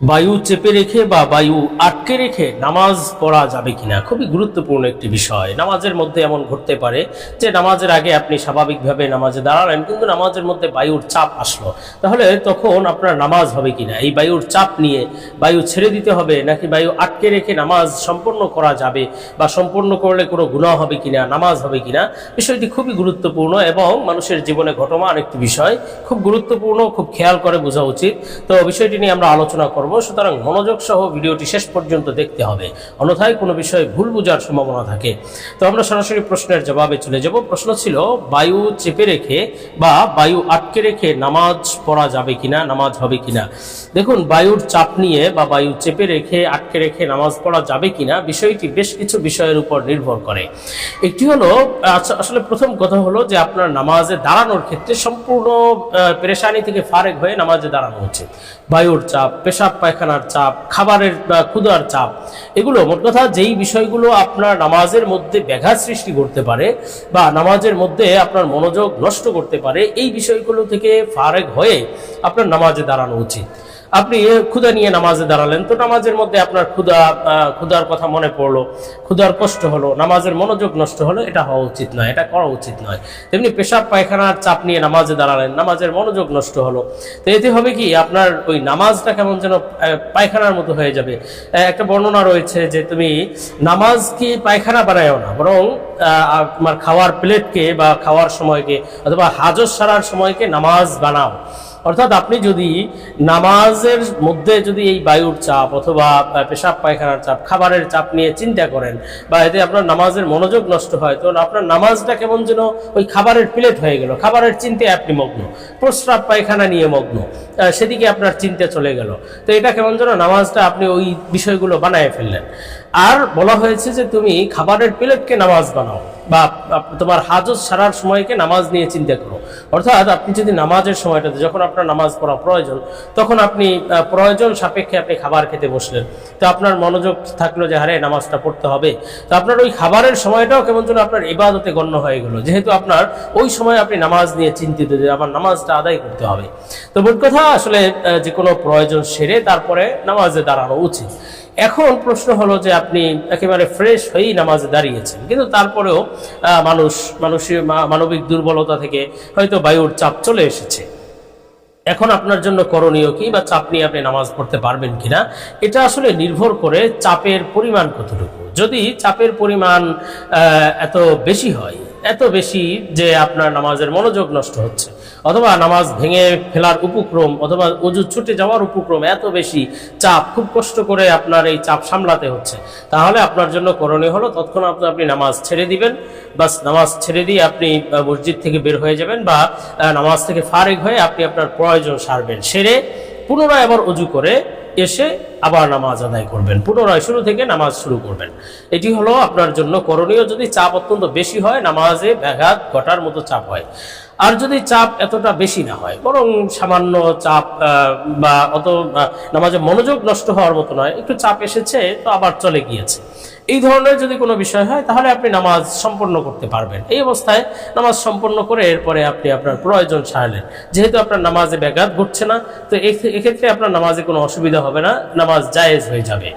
বায়ু চেপে রেখে বা বায়ু আটকে রেখে নামাজ পড়া যাবে কিনা? খুবই গুরুত্বপূর্ণ একটি বিষয়। নামাজের মধ্যে এমন ঘটতে পারে যে নামাজের আগে আপনি স্বাভাবিকভাবে নামাজে দাঁড়ালেন, কিন্তু নামাজের মধ্যে বায়ুর চাপ আসলো। তাহলে তখন আপনার নামাজ হবে কিনা? এই বায়ুর চাপ নিয়ে বায়ু ছেড়ে দিতে হবে নাকি বায়ু আটকে রেখে নামাজ সম্পন্ন করা যাবে বা সম্পূর্ণ করলে কোনো গুণা হবে কিনা, নামাজ হবে কিনা? বিষয়টি খুবই গুরুত্বপূর্ণ এবং মানুষের জীবনে ঘটমান একটি বিষয়। খুব গুরুত্বপূর্ণ, খুব খেয়াল করে বোঝা উচিত। তো বিষয়টি নিয়ে আমরা আলোচনা করব। সুতরাং মনোযোগ সহ ভিডিওটি শেষ পর্যন্ত দেখতে হবে। অন্যথায় কোনো বিষয়ে ভুল বোঝার সম্ভাবনা থাকে। তো আমরা সরাসরি প্রশ্নের জবাবে চলে যাব। প্রশ্ন ছিল বায়ু চেপে রেখে বা বায়ু আটকে রেখে নামাজ পড়া যাবে কিনা নামাজ হবে কিনা? দেখুন বায়ুর চাপ নিয়ে বা বায়ু চেপে রেখে আটকে রেখে নামাজ পড়া যাবে কিনা বিষয়টি বেশ কিছু বিষয়ের উপর নির্ভর করে। একটি হলো আচ্ছা, আসলে প্রথম কথা হলো যে আপনার নামাজে দাঁড়ানোর ক্ষেত্রে সম্পূর্ণ পেরেশানি থেকে ফারেক হয়ে নামাজে দাঁড়ানো উচিত। বায়ুর চাপ পেশাব পায়খানার চাপ, খাবারের ক্ষুদার চাপ, এগুলো মোট কথা যেই বিষয়গুলো আপনার নামাজের মধ্যে ব্যাঘাত সৃষ্টি করতে পারে বা নামাজের মধ্যে আপনার মনোযোগ নষ্ট করতে পারে, এই বিষয়গুলো থেকে ফারেক হয়ে আপনার নামাজে দাঁড়ানো উচিত। আপনি ক্ষুদা নিয়ে নামাজে দাঁড়ালেন। তো নামাজের মধ্যে আপনার ক্ষুদা আহ, ক্ষুধার কথা মনে পড়ল ক্ষুধার কষ্ট হলো নামাজের মনোযোগ নষ্ট হলো এটা হওয়া উচিত নয় এটা করা উচিত নয়। তেমনি পেশাব পায়খানার চাপ নিয়ে নামাজে দাঁড়ালেন নামাজের মনোযোগ নষ্ট হলো। তো এতে হবে কি আপনার ওই নামাজটা কেমন যেন পায়খানার মতো হয়ে যাবে। একটা বর্ণনা রয়েছে যে তুমি নামাজ কি পায়খানা বানায়ও না বরং তোমার খাওয়ার প্লেটকে বা খাওয়ার সময়কে অথবা হাজর সারার সময়কে নামাজ বানাও। অর্থাৎ আপনি যদি নামাজের মধ্যে যদি এই বায়ুর চাপ অথবা পেশাব পায়খানার চাপ, খাবারের চাপ নিয়ে চিন্তা করেন বা এতে আপনার নামাজের মনোযোগ নষ্ট হয় তো আপনার নামাজটা কেমন যেন ওই খাবারের প্লেট হয়ে গেল। খাবারের চিন্তায় আপনি মগ্ন, প্রস্রাব পায়খানা নিয়ে মগ্ন সেদিকে আপনার চিন্তা চলে গেল। তো এটা কেমন যেন নামাজটা আপনি ওই বিষয়গুলো বানায় ফেললেন। আর বলা হয়েছে যে তুমি খাবারের প্লেটকে নামাজ বানাও বা তোমার হাজত সারার সময়কে নামাজ নিয়ে চিন্তা করো। অর্থাৎ আপনি যদি নামাজের সময়টাতে, যখন আপনার নামাজ পড়া প্রয়োজন, তখন আপনি প্রয়োজন সাপেক্ষে আপনি খাবার খেতে বসলেন। তো আপনার মনোযোগ থাকল যে হারে নামাজটা পড়তে হবে। তো আপনার ওই খাবারের সময়টাও কেমন যেন আপনার ইবাদতে গণ্য হয়ে গেল। যেহেতু আপনার ওই সময় আপনি নামাজ নিয়ে চিন্তিত যে, আমার নামাজটা আদায় করতে হবে। তো মোট কথা আসলে যে কোনো প্রয়োজন সেরে তারপরে নামাজে দাঁড়ানো উচিত। এখন প্রশ্ন হলো যে, আপনি একেবারে ফ্রেশ হয়েই নামাজে দাঁড়িয়েছেন, কিন্তু তারপরেও মানুষ মানুষের মানবিক দুর্বলতা থেকে হয়তো বায়ুর চাপ চলে এসেছে। এখন আপনার জন্য করণীয় কি বা চাপ নিয়ে আপনি নামাজ পড়তে পারবেন কিনা, এটা আসলে নির্ভর করে চাপের পরিমাণ কতটুকু। যদি চাপের পরিমাণ এত বেশি হয় এত বেশি যে আপনার নামাজের মনোযোগ নষ্ট হচ্ছে। অথবা নামাজ ভেঙে ফেলার উপক্রম অথবা অজু ছুটে যাওয়ার উপক্রম এত বেশি চাপ, খুব কষ্ট করে আপনার এই চাপ সামলাতে হচ্ছে। তাহলে আপনার জন্য করণীয় হলো তৎক্ষণাৎ আপনি নামাজ ছেড়ে দিবেন। বাস, নামাজ ছেড়ে দিয়ে আপনি মসজিদ থেকে বের হয়ে যাবেন বা নামাজ থেকে ফারেক হয়ে আপনি আপনার প্রয়োজন সারবেন। সেরে পুনরায় আবার অজু করে এসে আবার নামাজ আদায় করবেন। পুনরায় শুরু থেকে নামাজ শুরু করবেন। এটি হলো আপনার জন্য করণীয়, যদি চাপ অত্যন্ত বেশি হয়, নামাজে ব্যাঘাত ঘটার মতো চাপ হয়। আর যদি চাপ এতটা বেশি না হয়, বরং সামান্য চাপ বা অত নামাজে মনোযোগ নষ্ট হওয়ার মতো নয়, একটু চাপ এসেছে, তো আবার চলে গিয়েছে। এই ধরনের যদি কোনো বিষয় হয়, তাহলে আপনি নামাজ সম্পন্ন করতে পারবেন। এই অবস্থায় নামাজ সম্পন্ন করে এরপরে আপনি আপনার প্রয়োজন সারালেন যেহেতু আপনার নামাজে ব্যাঘাত ঘটছে না, তো এক্ষেত্রে আপনার নামাজে কোনো অসুবিধা হবে না, নামাজ জায়েজ হয়ে যাবে।